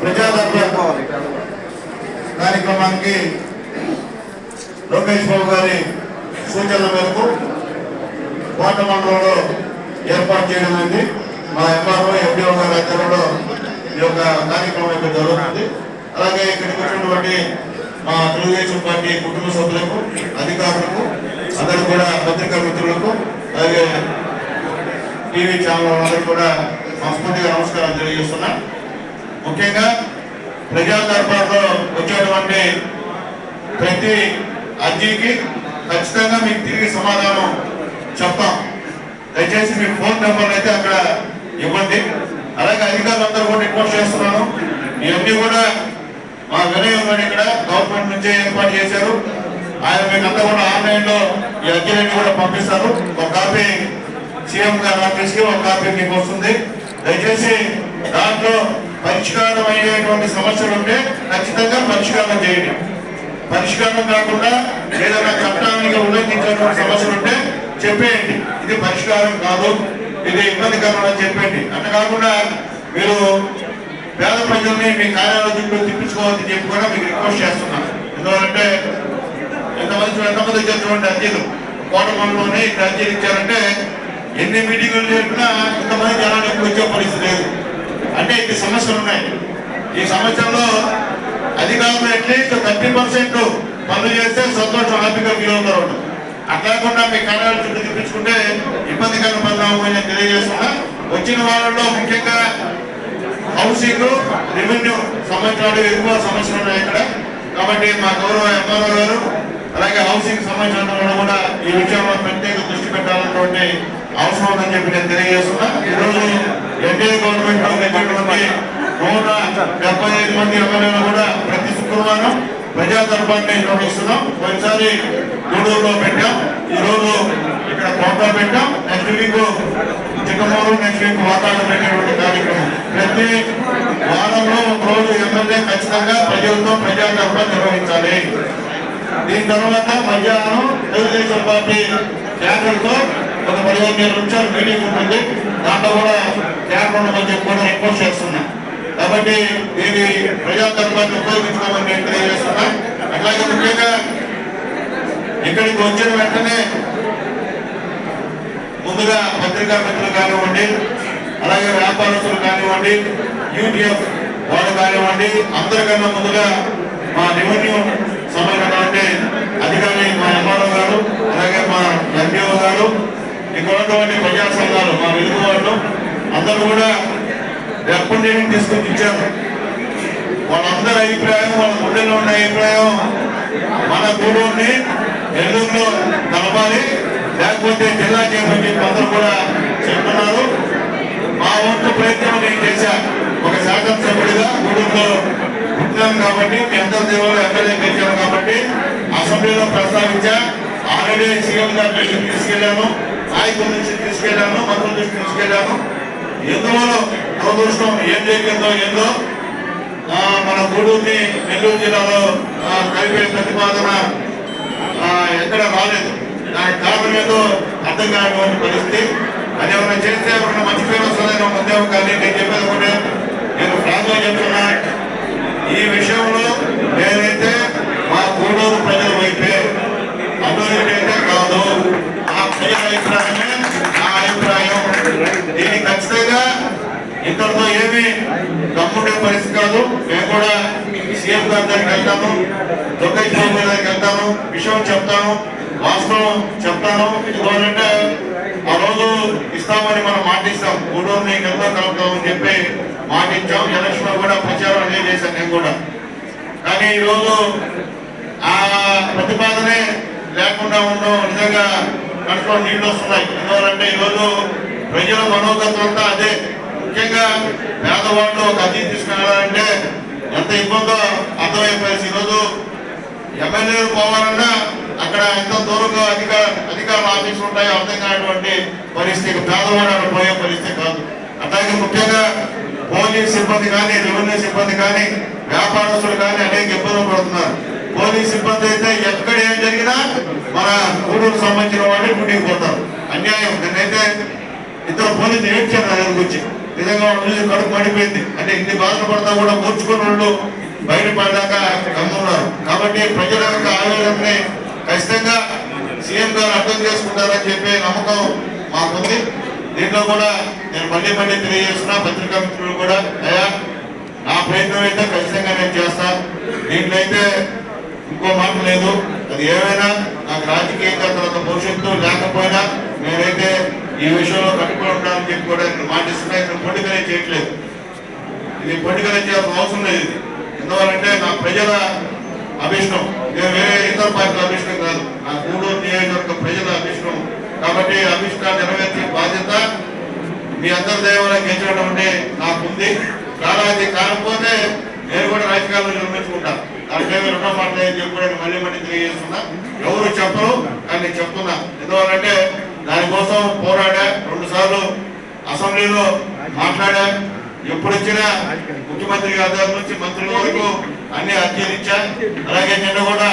ప్రజాదర్బార్ కార్యక్రమానికి లోకేష్ బాబు గారి సూచనల మేరకు కోట మండలంలో ఏర్పాటు చేయడం అయింది. మా ఎంఆర్ఓ ఎండిఓ గారి ఆధ్వర్యంలో ఈ యొక్క కార్యక్రమం ఇక్కడ జరుగుతుంది. అలాగే ఇక్కడికి వచ్చినటువంటి మా తెలుగుదేశం పార్టీ కుటుంబ సభ్యులకు అధికారులకు అందరూ కూడా పత్రికా మిత్రులకు అలాగే టీవీ ఛానల్ వాళ్ళకి కూడా మనస్ఫూర్తిగా నమస్కారం తెలియజేస్తున్నాను ముఖ్యంగా ప్రజా దర్బార్లో వచ్చేటువంటి ప్రతి అర్జీకి ఖచ్చితంగా మీకు తిరిగి సమాధానం చెప్తాం. దయచేసి మీ ఫోన్ నెంబర్ అయితే అక్కడ ఇవ్వండి. అలాగే అధికారులందరూ కూడా రిపోర్ట్ చేస్తున్నాను. ఇవన్నీ కూడా మా వినయం ఇక్కడ గవర్నమెంట్ నుంచే ఏర్పాటు చేశారు. ఆయన మీకు అంతా కూడా ఆన్లైన్లో ఈ అర్జీలన్నీ కూడా పంపిస్తారు. ఒక కాపీ సీఎం గారి ఆఫీస్కి ఒక కాపీ మీకు వస్తుంది. దయచేసి దాంట్లో పరిష్కారం అయ్యేటువంటి సమస్యలు ఉంటే ఖచ్చితంగా పరిష్కారం చేయండి. పరిష్కారం కాకుండా ఏదైనా చట్టానికి ఉల్లంఘించినటువంటి సమస్యలు ఉంటే చెప్పేయండి. ఇది పరిష్కారం కాదు ఇది ఇబ్బందికరం అని చెప్పండి అట్లా కాకుండా మీరు పేద ప్రజల్ని మీ కార్యాలయ చుట్టూ తిప్పించుకోవాలని చెప్పి కూడా మీకు రిక్వెస్ట్ చేస్తున్నాను ఎందుకంటే ఎంతమంది ఎంతమంది వచ్చేటువంటి అర్జీలు. కోటమంలోనే ఇక్కడ అర్జీలు ఇచ్చారంటే ఎన్ని మీటింగులు చెప్పినా ఇంతమంది జనాలు ఎక్కువ వచ్చే పరిస్థితి లేదు అంటే ఇది సమస్యలు ఉన్నాయి ఈ సమస్యల్లో అధికారులు అట్లీస్ట్ థర్టీ పర్సెంట్ పనులు చేస్తే సంతోషం హ్యాపీగా ఫీల్ అవుతారు. అట్లాకుండా అట్లా మీ కార్యాలయం చుట్టూ తిప్పించుకుంటే ఇబ్బందికర పరిణామం అని తెలియజేస్తున్నా. వచ్చిన వారంలో ముఖ్యంగా హౌసింగ్ రెవెన్యూ సంబంధించిన ఎక్కువ సమస్యలు ఉన్నాయి ఇక్కడ. కాబట్టి మా గౌరవ ఎంఆర్ఓ గారు అలాగే హౌసింగ్ సంబంధించిన కూడా ఈ విషయంలో ప్రత్యేక దృష్టి పెట్టాలన్నటువంటి అవసరం ఉందని చెప్పి నేను తెలియజేస్తున్నా. ఈరోజు ఎన్డీఏ గవర్నమెంట్లో ఉన్నటువంటి నూట డెబ్బై ఐదు మంది ఎమ్మెల్యేలు కూడా ప్రతి శుక్రవారం ప్రజా దర్బార్ని నిర్వహిస్తున్నాం. ఒకసారి గూడూరులో పెట్టాం. ఈరోజు ఇక్కడ కోటలో పెట్టాం. Next week Chikkamuru next week వాతావరణం పెట్టేటువంటి కార్యక్రమం. ప్రతి వారంలో ఒక రోజు ఎమ్మెల్యే ఖచ్చితంగా ప్రజలతో ప్రజా దర్బార్ నిర్వహించాలి. దీని తర్వాత మధ్యాహ్నం తెలుగుదేశం పార్టీ క్యాడర్తో ఒక పదిహేను నిమిషాలు మీటింగ్ ఉంటుంది. దాంట్లో కూడా క్యాడర్ ఉండమని చెప్పి కూడా రిక్వెస్ట్ చేస్తున్నా. కాబట్టి దీన్ని ప్రజా ఉపయోగించుకోమని నేను తెలియజేస్తున్నా. అట్లాగే ముఖ్యంగా ఇక్కడికి వచ్చిన వెంటనే ముందుగా పత్రికా మిత్రులు కానివ్వండి అలాగే వ్యాపారస్తులు కానివ్వండి యూటీఎఫ్ వాళ్ళు కానివ్వండి అందరికన్నా ముందుగా మా రెవెన్యూ సంబంధించినటువంటి అధికారి మా ఎంఆర్ఓ గారు అలాగే మా ఎండిఓ గారు ఇక్కడ ఉన్నటువంటి ప్రజా సంఘాలు మా వెలుగు వాళ్ళు అందరూ కూడా రిప్రజెంటేషన్ తీసుకొని ఇచ్చారు. వాళ్ళందరి అభిప్రాయం వాళ్ళ గుండెలో ఉన్న అభిప్రాయం మన గురువుని నెల్లూరులో కలపాలి. లేకపోతే జిల్లా చేయమని చెప్పి అందరూ కూడా చెప్తున్నారు. మా వంతు ప్రయత్నం నేను చేశా. ఒక శాసనసభ్యుడిగా గూడూరులో పుట్టినాను కాబట్టి మీ అందరి దేవుడు ఎమ్మెల్యే పెంచాను కాబట్టి అసెంబ్లీలో ప్రస్తావించా. ఆల్రెడీ సీఎం గారి తీసుకెళ్ళాను నాయకుల నుంచి తీసుకెళ్ళాను మందుల నుంచి తీసుకెళ్ళాను ఎందువల్ల దురదృష్టం? ఏం జరిగిందో ఏందో? ఆ, మన గూడూరుని నెల్లూరు జిల్లాలో కలిపే ప్రతిపాదన ఆ, ఎక్కడ రాలేదు. దానికి కారణం ఏదో అర్థం కానటువంటి పరిస్థితి. అది ఏమైనా చేస్తే ఎవరైనా మంచి పేరు వస్తుందని ఒక ఉద్యోగం కానీ నేను చెప్పేది ఒకటే. నేను ఫ్రాంక్గా చెప్తున్నా. ఈ విషయంలో నేనైతే మా గూడూరు ప్రజల వైపే అభివృద్ధి అయితే కాదు ఆ ప్రజల అభిప్రాయమే నా అభిప్రాయం. దీన్ని ఖచ్చితంగా ఇంతటితో ఏమి తమ్ముడే పరిస్థితి కాదు. మేము కూడా సీఎం గారి దగ్గరికి వెళ్తాను లోకేష్ బాబు గారి దగ్గరికి వెళ్తాను విషయం చెప్తాను వాస్తవం చెప్తాను. ఎందుకంటే ఆ రోజు ఇస్తామని మనం మాటిస్తాం. ఇస్తాం నీకు ఎంతో కలుపుతామని చెప్పి మాటించాం ఎలక్షన్లో కూడా ప్రచారం అదే చేశాను నేను కూడా. కానీ ఈరోజు ఆ ప్రతిపాదనే లేకుండా ఉండడం నిజంగా కడుపులో నీళ్ళు వస్తున్నాయి. ఎందువల్లంటే ఈరోజు ప్రజల మనోగతం అంతా అదే. ముఖ్యంగా పేదవాళ్ళు ఒక అతిథి తీసుకెళ్ళాలంటే ఎంత ఇబ్బందో అర్థమయ్యే పరిస్థితి. ఈరోజు ఎమ్మెల్యేలు పోవాలన్నా అక్కడ ఎంత దూరంగా అధికార అధికారులు ఆఫీసులు ఉంటాయో అర్థం కానటువంటి పరిస్థితి. పేదవాడు పోయే పరిస్థితి కాదు. అట్లాగే ముఖ్యంగా పోలీస్ సిబ్బంది కానీ రెవెన్యూ సిబ్బంది కానీ వ్యాపారస్తులు కానీ అనేక ఇబ్బందులు పడుతున్నారు. పోలీస్ సిబ్బంది అయితే ఎక్కడ ఏం జరిగినా మన గూడూరు సంబంధించిన వాళ్ళు డ్యూటీకి పోతారు. అన్యాయం. నేనైతే ఇద్దరు పోలీసు ఏడ్చారు నా దగ్గరకు వచ్చి. నిజంగా చూసి కడుపు పడిపోయింది అంటే ఇన్ని బాధలు పడతా కూడా మూర్చుకున్న వాళ్ళు బయటపడ్డాక కమ్మున్నారు కాబట్టి ప్రజల యొక్క ఆవేదనని ఖచ్చితంగా సీఎం గారు అర్థం చేసుకుంటారని చెప్పే నమ్మకం మాకుంది. దీంట్లో కూడా నేను మళ్ళీ మళ్ళీ తెలియజేస్తున్నా పత్రికా మిత్రులు కూడా అయ్యా నా ప్రయత్నం అయితే ఖచ్చితంగా నేను చేస్తా. దీంట్లో అయితే ఇంకో మాట లేదు. అది ఏమైనా నాకు రాజకీయంగా తర్వాత భవిష్యత్తు లేకపోయినా నేనైతే ఈ విషయంలో కట్టుబడి ఉంటానని చెప్పి కూడా నేను మాటిస్తున్నా. ఇక్కడ పొండికనే చేయట్లేదు. ఇది పొండికనే చేయాల్సిన అవసరం లేదు ఇది. ఎందువల్లంటే నా ప్రజల అభిష్టం. నేను వేరే ఇతర పార్టీల అభిష్టం కాదు. నా గూడూరు నియోజకవర్గ ప్రజల అభిష్టం. కాబట్టి అభిష్టాన్ని నెరవేర్చే బాధ్యత మీ అందరి దైవాలకు గెలిచడం అంటే నాకుంది. చాలా అది కాకపోతే నేను కూడా రాజకీయాల్లో నిర్మించుకుంటాను దాంట్లో ఏమీ రెండో మాట్లాడి చెప్పి మళ్ళీ మళ్ళీ తెలియజేస్తున్నా. ఎవరు చెప్పరు కానీ నేను చెప్తున్నా. ఎందువల్లంటే దానికోసం పోరాడా? రెండు సార్లు అసెంబ్లీలో మాట్లాడా? ఎప్పుడు వచ్చినా ముఖ్యమంత్రి గారి దగ్గర నుంచి మంత్రుల వరకు అన్ని అధ్యయనించా అలాగే నిన్న కూడా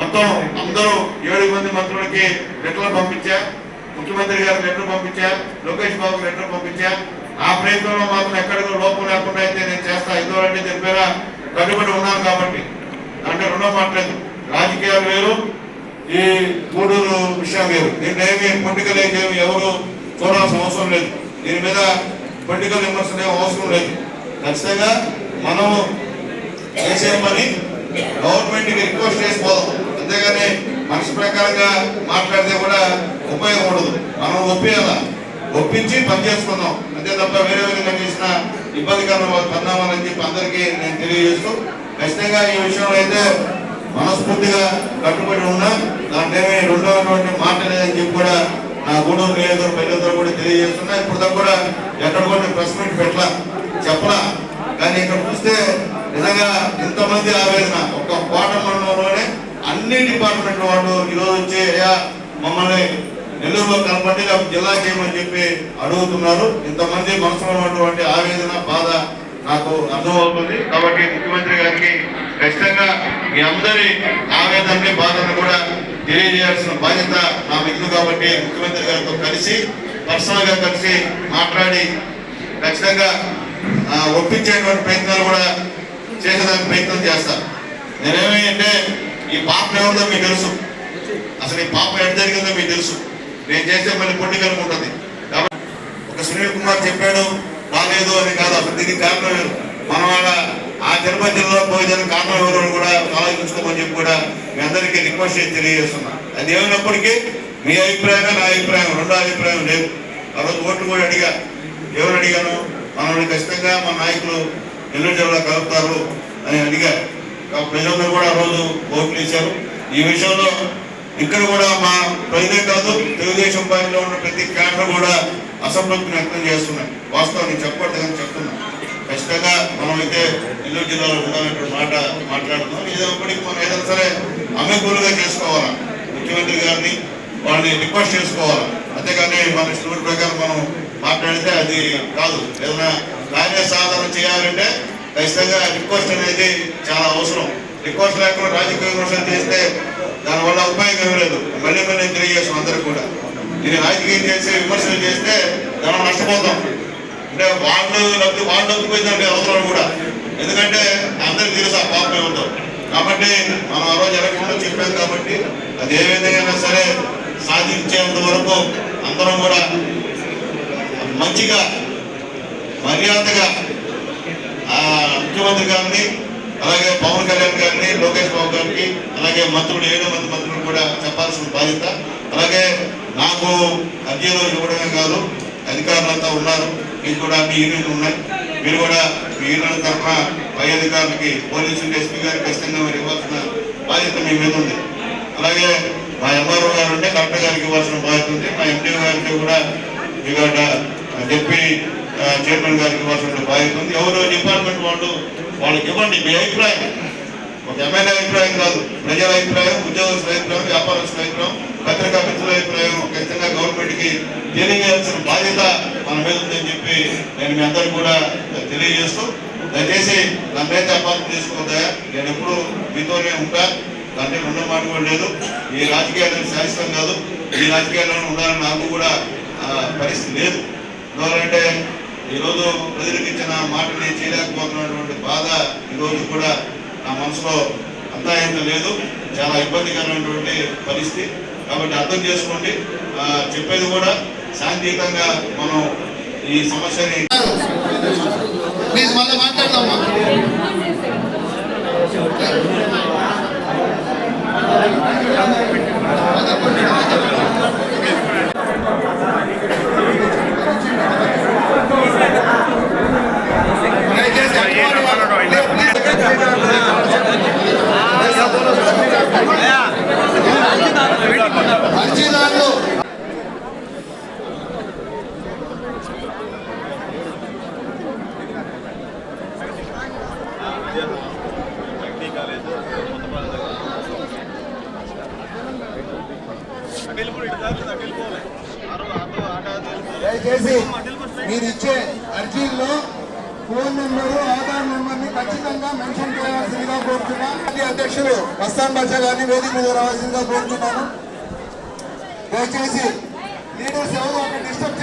మొత్తం అందరూ ఏడు మంది మంత్రులకి లెటర్లు పంపించా. ముఖ్యమంత్రి గారు లెటర్ పంపించా. లోకేష్ బాబు లెటర్ పంపించా. ఆ ప్రయత్నంలో మాత్రం ఎక్కడికో లోపం లేకుండా అయితే నేను చేస్తా. ఎందుకంటే దీని పేర కట్టుబడి ఉన్నాను కాబట్టి. అంటే రుణం మాట్లాడదు రాజకీయాలు వేరు ఈ గూడూరు విషయం వేరు. దీంట్లో ఏమి పొలిటికల్ ఏమి ఎవరు చూడాల్సిన అవసరం లేదు. దీని మీద పొలిటికల్ విమర్శలు అవసరం లేదు. ఖచ్చితంగా మనము చేసే పని గవర్నమెంట్కి రిక్వెస్ట్ చేసి పోదాం. అంతేగాని మనసు ప్రకారంగా మాట్లాడితే కూడా ఉపయోగం ఉండదు. మనం ఒప్పేయాల? ఒప్పించి పని చేసుకుందాం అంతే తప్ప వేరే విధంగా చేసిన ఇబ్బందికరమైన పరిణామాలని చెప్పి అందరికీ నేను తెలియజేస్తూ ఖచ్చితంగా ఈ విషయంలో అయితే మనస్ఫూర్తిగా కట్టుబడి ఉన్నా దాంట్లో రెండవటువంటి మాట లేదని చెప్పి కూడా నా గూడూరు నియోజకవర్గ ప్రజలందరూ కూడా తెలియజేస్తున్నా. ఇప్పుడు దాకా కూడా ఎక్కడ కూడా ప్రెస్ మీట్ పెట్టలా చెప్పలా. కానీ ఇక్కడ చూస్తే నిజంగా ఇంతమంది ఆవేదన. ఒక కోట మండలంలోనే అన్ని డిపార్ట్మెంట్ వాళ్ళు ఈరోజు వచ్చి అయ్యా మమ్మల్ని నెల్లూరులో కనపడి జిల్లా చేయమని చెప్పి అడుగుతున్నారు. ఇంతమంది మనసులో ఉన్నటువంటి ఆవేదన బాధ నాకు అర్థమవుతుంది. కాబట్టి ముఖ్యమంత్రి గారికి ఖచ్చితంగా మీ అందరి ఆవేదనని బాధను కూడా తెలియజేయాల్సిన బాధ్యత నా మిగులు కాబట్టి ముఖ్యమంత్రి గారితో కలిసి పర్సనల్గా కలిసి మాట్లాడి ఖచ్చితంగా ఆ, ఒప్పించేటువంటి ప్రయత్నాలు కూడా చేసేదానికి ప్రయత్నం చేస్తాను నేనేమి అంటే ఈ పాప ఎవరిదో మీకు తెలుసు. అసలు ఈ పాప ఎక్కడ జరిగిందో మీకు తెలుసు నేను చేసే మళ్ళీ పొండికలు ఉంటుంది కాబట్టి ఒక సునీల్ కుమార్ చెప్పాడు రాలేదు అని కాదు అసలు దీనికి కారణం మన వాళ్ళ ఆ తిరుపతి జిల్లాలో పోయేదానికి కారణం ఎవరు కూడా ఆలోచించుకోమని చెప్పి కూడా మీ అందరికీ రిక్వెస్ట్ చేసి తెలియజేస్తున్నా. అది ఏమైనప్పటికీ మీ అభిప్రాయం నా అభిప్రాయం రెండో అభిప్రాయం లేదు. ఆ రోజు ఓట్లు కూడా అడిగా ఎవరు అడిగాను? మనల్ని ఖచ్చితంగా మన నాయకులు నెల్లూరు జిల్లా కలుపుతారు అని అడిగా. ప్రజలందరూ కూడా ఆ రోజు ఓట్లు ఇచ్చారు ఈ విషయంలో ఇక్కడ కూడా మా ప్రజలే కాదు తెలుగుదేశం పార్టీలో ఉన్న ప్రతి క్యాడర్ కూడా అసంతృప్తిని వ్యక్తం చేస్తున్నాయి వాస్తవం నేను చెప్పకూడదు కానీ చెప్తున్నా. ఖచ్చితంగా మనం అయితే నెల్లూరు జిల్లాలో ఉండాలనే మాట మాట్లాడుతున్నాం. ఏదైనప్పటికీ మనం ఏదైనా సరే అమెకూలుగా చేసుకోవాలా. ముఖ్యమంత్రి గారిని వాళ్ళని రిక్వెస్ట్ చేసుకోవాలి. అంతేకాని మన స్టూడెంట్ ప్రకారం మనం మాట్లాడితే అది కాదు. ఏదైనా కార్య సాధన చేయాలంటే ఖచ్చితంగా రిక్వెస్ట్ అనేది చాలా అవసరం. రిక్వెస్ట్ లేకుండా రాజకీయ విమర్శలు చేస్తే దానివల్ల ఉపయోగం ఏమీ లేదు. మళ్ళీ మళ్ళీ తెలియజేసాం అందరూ కూడా. దీన్ని రాజకీయం చేసి విమర్శలు చేస్తే మనం నష్టపోతాం. అంటే వాళ్ళు లబ్ధి వాళ్ళు లబ్ధిపోయిందంటే అవసరం కూడా. ఎందుకంటే అందరికి తెలుసు ఆ పాపం ఏమిటో కాబట్టి మనం ఆ రోజు ఎలక్షన్లో చెప్పాం కాబట్టి అది ఏ విధంగా సరే సాధించేంత వరకు అందరం కూడా మంచిగా మర్యాదగా ఆ ముఖ్యమంత్రి గారిని అలాగే పవన్ కళ్యాణ్ గారిని లోకేష్ బాబు గారికి అలాగే మంత్రులు ఏడు మంది మంత్రులు కూడా చెప్పాల్సిన బాధ్యత. అలాగే నాకు అర్జీలు ఇవ్వడమే కాదు అధికారులంతా ఉన్నారు. మీకు కూడా మీ యూనియన్లు ఉన్నాయి. మీరు కూడా మీ యూనియన్ తరఫున పై అధికారులకి పోలీసు ఎస్పీ గారికి ఖచ్చితంగా మీరు ఇవ్వాల్సిన బాధ్యత మీ మీద ఉంది. అలాగే మా ఎంఆర్ఓ గారు ఉంటే కలెక్టర్ గారికి ఇవ్వాల్సిన బాధ్యత ఉంది. మా ఎంపీ గారికి కూడా మీకు డిప్యూటీ చైర్మన్ గారికి ఇవ్వాల్సిన బాధ్యత ఉంది. ఎవరు డిపార్ట్మెంట్ వాళ్ళు వాళ్ళకి ఇవ్వండి మీ అభిప్రాయం. ఒక ఎమ్మెల్యే అభిప్రాయం కాదు. ప్రజల అభిప్రాయం ఉద్యోగస్తుల అభిప్రాయం వ్యాపారస్తుల అభిప్రాయం పత్రికా మిత్రుల అభిప్రాయం ఖచ్చితంగా గవర్నమెంట్కి తెలియజేయాల్సిన బాధ్యత మన మీద ఉందని చెప్పి నేను మీ అందరికి కూడా తెలియజేస్తూ దయచేసి నన్నైతే అపార్థం చేసుకోవద్దా నేను ఎప్పుడు మీతోనే ఉంటా. దాంట్లో రెండో మాట కూడా లేదు. ఈ రాజకీయాలను శాశ్వతం కాదు. ఈ రాజకీయాల్లో ఉండాలని నాకు కూడా పరిస్థితి లేదు. ఎందువల్లంటే ఈరోజు ప్రజలకు ఇచ్చిన మాటని చేయలేకపోతున్నటువంటి బాధ ఈరోజు కూడా నా మనసులో అంతా ఇంత లేదు. చాలా ఇబ్బందికరమైనటువంటి పరిస్థితి. కాబట్టి అర్థం చేసుకోండి. చెప్పేది కూడా శాంతియుతంగా మనం ఈ సమస్యని ప్లీజ్ మళ్ళీ మాట్లాడదామా? దయచేసి అభిమానులు వాళ్ళు- ప్లీజ్, ప్లీజ్. అర్జీదారులు దయచేసి మీరు ఇచ్చే అర్జీల్లో ఫోన్ నెంబరు ఆధార్ నెంబర్ని ఖచ్చితంగా మెన్షన్ చేయాల్సిందిగా కోరుతున్నా అధ్యక్షులు వస్తాన్ బాషా గారిని వేదిక మీద రావాల్సిందిగా కోరుతున్నాను. దయచేసి లీడర్స్ ఎవరు అక్కడ డిస్టర్బ్